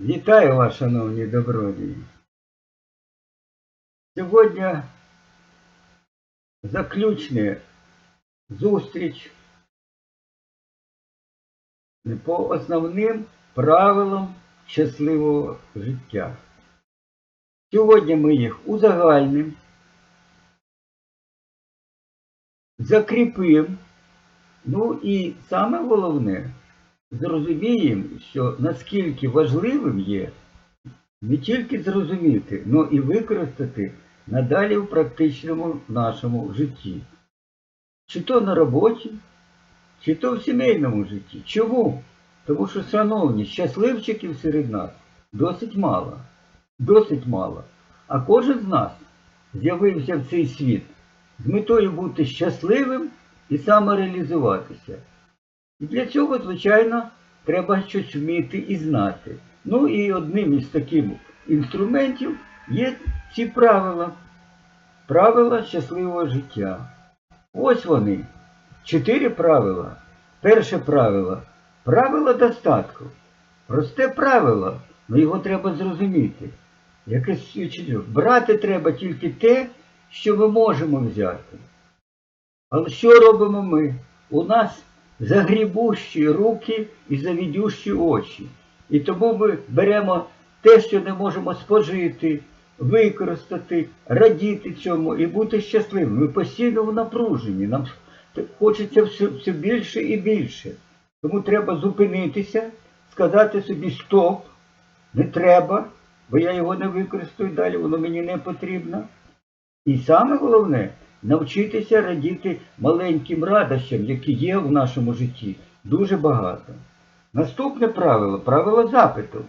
Вітаю вас, шановні добродії. Сьогодні заключна зустріч по основним правилам щасливого життя. Сьогодні ми їх узагальнимо, закріпимо, ну і саме головне, зрозуміємо, що наскільки важливим є не тільки зрозуміти, але і використати надалі в практичному нашому житті. Чи то на роботі, чи то в сімейному житті. Чому? Тому що, шановні, щасливчиків серед нас досить мало. Досить мало. А кожен з нас з'явився в цей світ з метою бути щасливим і самореалізуватися. Для цього, звичайно, треба щось вміти і знати. Ну і одним із таких інструментів є ці правила. Правила щасливого життя. Ось вони. Чотири правила. Перше правило правило достатку. Просте правило, але його треба зрозуміти. Яке брати треба тільки те, що ми можемо взяти. Але що робимо ми? У нас загрібущі руки і завідющі очі. І тому ми беремо те, що не можемо спожити, використати, радіти цьому і бути щасливими. Ми постійно в напруженні. Нам хочеться все, все більше і більше. Тому треба зупинитися, сказати собі стоп, не треба, бо я його не використаю далі, воно мені не потрібно. І саме головне навчитися радіти маленьким радощам, які є в нашому житті, дуже багато. Наступне правило правило запиту.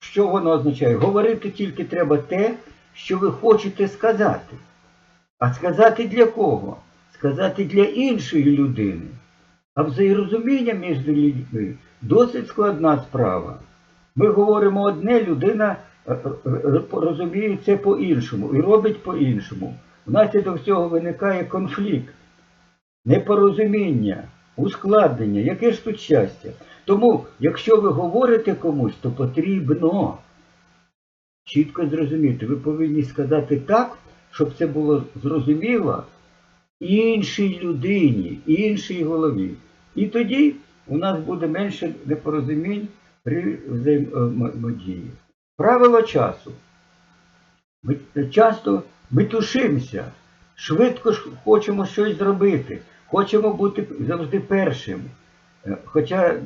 Що воно означає? Говорити тільки треба те, що ви хочете сказати. А сказати для кого? Сказати для іншої людини. А взаєрозуміння між людьми досить складна справа. Ми говоримо одне, людина розуміє це по-іншому і робить по-іншому. Внаслідок цього виникає конфлікт, непорозуміння, ускладнення. Яке ж тут щастя? Тому, якщо ви говорите комусь, то потрібно чітко зрозуміти. Ви повинні сказати так, щоб це було зрозуміло іншій людині, іншій голові. І тоді у нас буде менше непорозумінь при взаємодії. Правило часу. Ми часто метушимося, швидко хочемо щось зробити, хочемо бути завжди першим. Е, хоча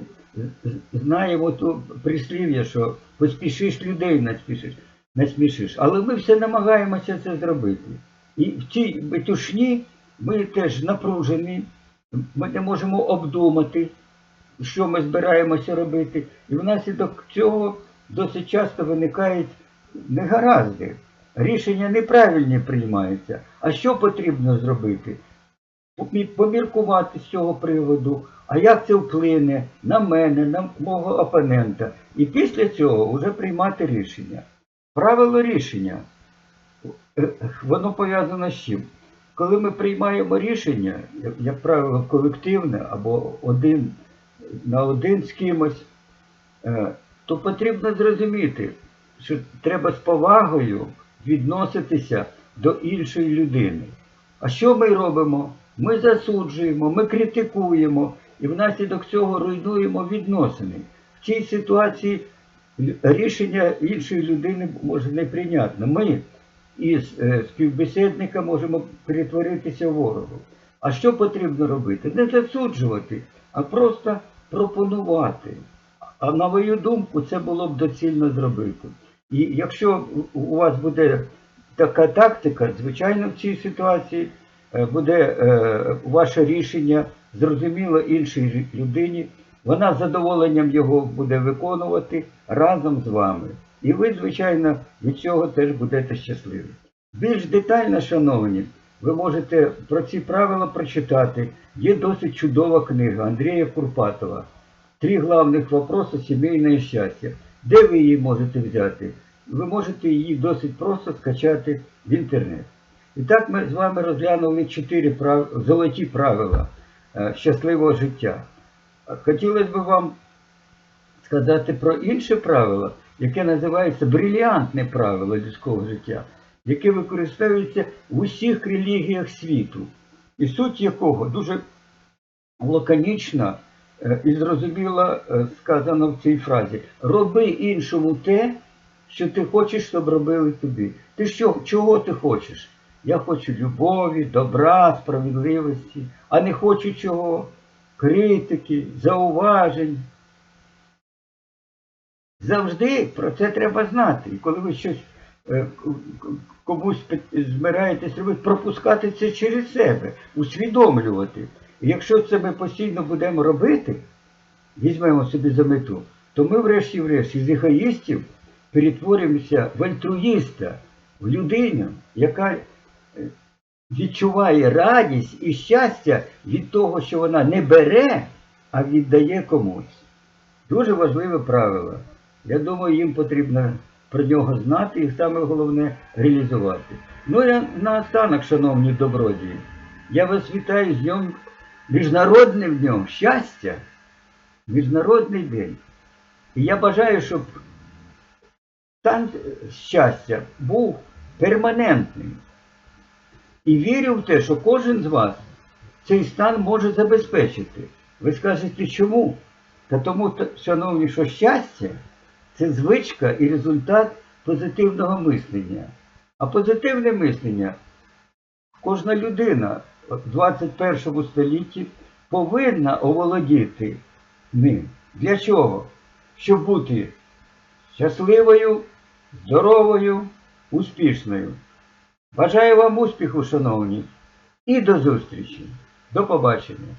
знаємо ту прислів'я, що поспішиш людей наспішиш, насмішиш. Але ми все намагаємося це зробити. І в цій метушні ми теж напружені, ми не можемо обдумати, що ми збираємося робити. І внаслідок цього досить часто виникають негаразди. Рішення неправильні приймаються. А що потрібно зробити? Поміркувати з цього приводу, а як це вплине на мене, на мого опонента. І після цього вже приймати рішення. Правило рішення, е, воно пов'язано з чим? Коли ми приймаємо рішення, як правило, колективне або один на один з кимось, е, то потрібно зрозуміти, що треба з повагою відноситися до іншої людини. А що ми робимо? Ми засуджуємо, ми критикуємо і внаслідок цього руйнуємо відносини. В цій ситуації рішення іншої людини може неприйнятне. Ми із е, співбесідника можемо перетворитися в ворогу. А що потрібно робити? Не засуджувати, а просто пропонувати. А на мою думку, це було б доцільно зробити. І якщо у вас буде така тактика, звичайно, в цій ситуації е, буде е, ваше рішення зрозуміло іншій людині, вона з задоволенням його буде виконувати разом з вами. І ви, звичайно, від цього теж будете щасливі. Більш детально, шановні, ви можете про ці правила прочитати. Є досить чудова книга Андрія Курпатова. Три главних вопроса сімейне щастя. Де ви її можете взяти? Ви можете її досить просто скачати в інтернет. І так ми з вами розглянули чотири прав... золоті правила е, щасливого життя. Хотілося б вам сказати про інше правило, яке називається бриліантне правило людського життя, яке використовується в усіх релігіях світу, і суть якого дуже лаконічно е, і зрозуміло е, сказано в цій фразі: роби іншому те, що ти хочеш, щоб робили тобі. Ти що, чого ти хочеш? Я хочу любові, добра, справедливості, а не хочу чого? Критики, зауважень. Завжди про це треба знати. І коли ви щось е, комусь збираєтесь робити, пропускати це через себе, усвідомлювати. Якщо це ми постійно будемо робити, візьмемо собі за мету, то ми врешті-врешт із егоїстів перетворимося в альтруїста, в людину, яка е, відчуває радість і щастя від того, що вона не бере, а віддає комусь. Дуже важливе правило. Я думаю, їм потрібно про нього знати і саме головне реалізувати. Ну і наостанок, шановні добродії, я вас вітаю з днем, міжнародним днем щастя, Міжнародний день. І я бажаю, щоб стан щастя був перманентним. І вірю в те, що кожен з вас цей стан може забезпечити. Ви скажете, чому? Та тому, шановні, що щастя це звичка і результат позитивного мислення. А позитивне мислення кожна людина в 21 столітті повинна оволодіти ним. Для чого? Щоб бути щасливою, здоровою, успішною. Бажаю вам успіху, шановні, і до зустрічі. До побачення.